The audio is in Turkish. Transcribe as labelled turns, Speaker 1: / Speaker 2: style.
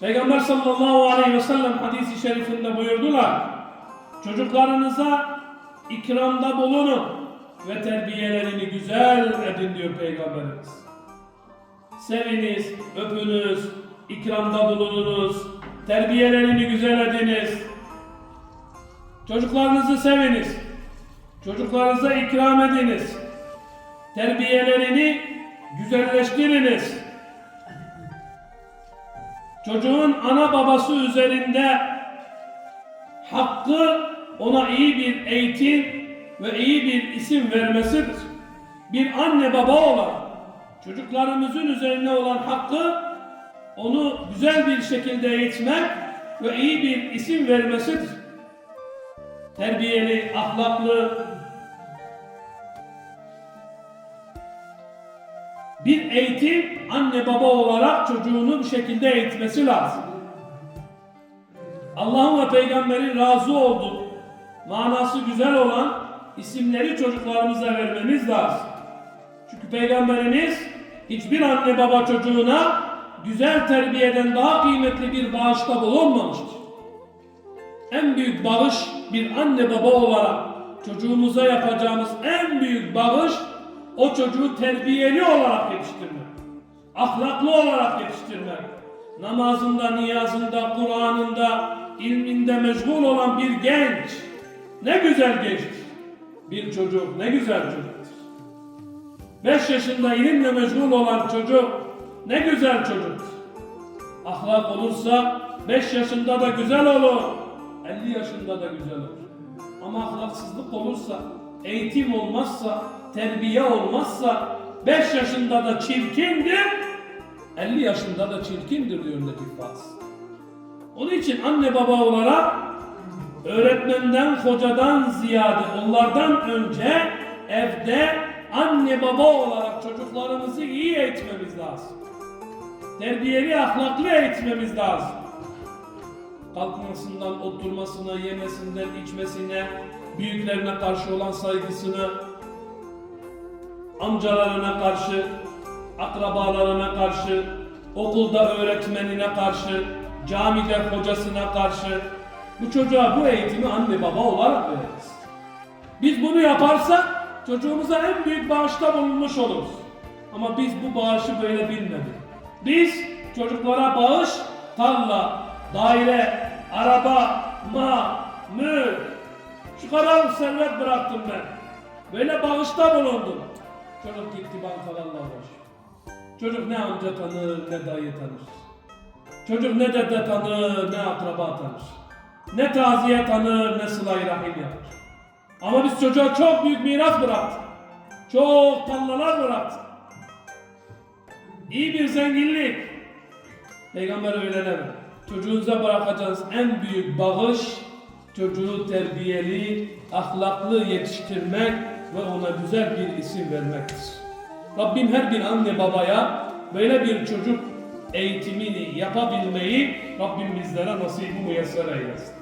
Speaker 1: Peygamber sallallahu aleyhi ve sellem hadisi şerifinde buyurdular. Çocuklarınıza ikramda bulunun ve terbiyelerini güzel edin diyor Peygamberimiz. Seviniz, öpünüz, ikramda bulununuz, terbiyelerini güzel ediniz. Çocuklarınızı seviniz. Çocuklarınıza ikram ediniz. Terbiyelerini güzelleştiriniz. Çocuğun ana babası üzerinde hakkı ona iyi bir eğitim ve iyi bir isim vermesidir. Bir anne baba olarak çocuklarımızın üzerine olan hakkı onu güzel bir şekilde eğitmek ve iyi bir isim vermesidir. Terbiyeli, ahlaklı, bir eğitim anne baba olarak çocuğunu bir şekilde eğitmesi lazım. Allah'ın ve peygamberin razı olduğu, manası güzel olan isimleri çocuklarımıza vermemiz lazım. Çünkü peygamberimiz hiçbir anne baba çocuğuna güzel terbiyeden daha kıymetli bir bağışta bulunmamıştır. En büyük bağış bir anne baba olarak çocuğumuza yapacağımız en büyük bağış o çocuğu terbiyeli olarak yetiştirmek. Ahlaklı olarak yetiştirmek. Namazında, niyazında, Kur'an'ında, ilminde meşgul olan bir genç. Ne güzel gençtir. Bir çocuk ne güzel çocuktur. 5 yaşında ilimle meşgul olan çocuk ne güzel çocuktur. Ahlak olursa 5 yaşında da güzel olur. 50 yaşında da güzel olur. Ama ahlaksızlık olursa, eğitim olmazsa, terbiye olmazsa 5 yaşında da çirkindir, 50 yaşında da çirkindir diyor Latif Faz. Onun için anne baba olarak öğretmenden, hocadan ziyade onlardan önce evde anne baba olarak çocuklarımızı iyi eğitmemiz lazım. Terbiyeli, ahlaklı eğitmemiz lazım. Kalkmasından, oturmasına, yemesinden, içmesine, büyüklerine karşı olan saygısını, amcalarına karşı, akrabalarına karşı, okulda öğretmenine karşı, camide hocasına karşı bu çocuğa bu eğitimi anne baba olarak veririz. Biz bunu yaparsak çocuğumuza en büyük bağışta bulunmuş oluruz. Ama biz bu bağışı böyle bilmedik. Biz çocuklara bağış, tarla, daire, araba, ma, mülk, şu kadar servet bıraktım ben. Böyle bağışta bulundum. Çocuk gitti bankalarla uğraşıyor. Çocuk ne amca tanır ne dayı tanır. Çocuk ne dede tanır ne akraba tanır. Ne taziye tanır ne sıla-i rahim yapar. Ama biz çocuğa çok büyük miras bıraktık. Çok tarlalar bıraktık. İyi bir zenginlik. Peygamber öyle deme. Çocuğunuza bırakacağınız en büyük bağış çocuğu terbiyeli, ahlaklı yetiştirmek ve ona güzel bir isim vermektir. Rabbim her bir anne babaya böyle bir çocuk eğitimini yapabilmeyi Rabbim bizlere nasibi müyesser eylesin.